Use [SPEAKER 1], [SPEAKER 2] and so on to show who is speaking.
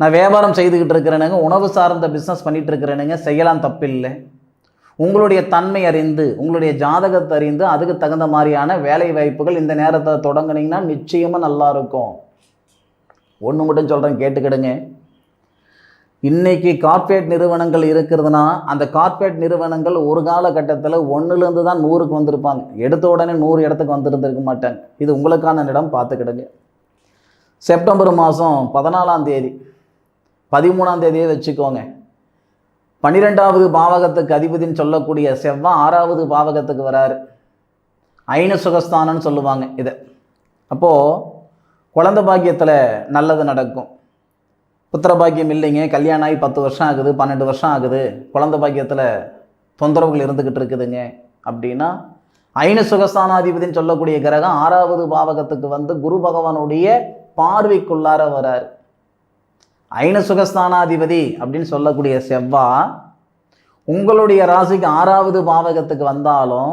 [SPEAKER 1] நான் வியாபாரம் செய்துக்கிட்டு இருக்கிறேனுங்க உணவு சார்ந்த பிஸ்னஸ் பண்ணிட்டு இருக்கிறேனுங்க செய்யலாம் தப்பில்லை. உங்களுடைய தன்மை அறிந்து உங்களுடைய ஜாதகத்தை அறிந்து அதுக்கு தகுந்த மாதிரியான வேலை வாய்ப்புகள் இந்த நேரத்தை தொடங்கினீங்கன்னா நிச்சயமாக நல்லா இருக்கும். ஒன்று மட்டும் சொல்கிறேன் கேட்டுக்கிடுங்க. இன்னைக்கு கார்ப்பரேட் நிறுவனங்கள் இருக்கிறதுனா அந்த கார்ப்பரேட் நிறுவனங்கள் ஒரு காலகட்டத்தில் ஒன்றுலேருந்து தான் நூறுக்கு வந்திருப்பாங்க. எடுத்த உடனே நூறு இடத்துக்கு வந்துருந்துருக்க மாட்டாங்க. இது உங்களுக்கான இடம் பார்த்துக்கிடுங்க. செப்டம்பர் மாதம் பதினாலாம் தேதி. பதிமூணாம் தேதியே வச்சுக்கோங்க. பன்னிரெண்டாவது பாவகத்துக்கு அதிபதின்னு சொல்லக்கூடிய செவ்வாய் ஆறாவது பாவகத்துக்கு வராரு. ஐன சுகஸ்தானம்னு சொல்லுவாங்க இதை. அப்போது குழந்த பாக்கியத்தில் நல்லது நடக்கும். புத்திர பாக்கியம் இல்லைங்க கல்யாணம் ஆகி பத்து வருஷம் ஆகுது பன்னெண்டு வருஷம் ஆகுது குழந்த பாக்கியத்தில் தொந்தரவுகள் இருந்துக்கிட்டு இருக்குதுங்க. அப்படின்னா ஐன சுகஸ்தானாதிபதின்னு சொல்லக்கூடிய கிரகம் ஆறாவது பாவகத்துக்கு வந்து குரு பகவானுடைய பார்வைக்குள்ளார வரார். ஐன சுகஸ்தானாதிபதி அப்படின்னு சொல்லக்கூடிய செவ்வா உங்களுடைய ராசிக்கு ஆறாவது பாவகத்துக்கு வந்தாலும்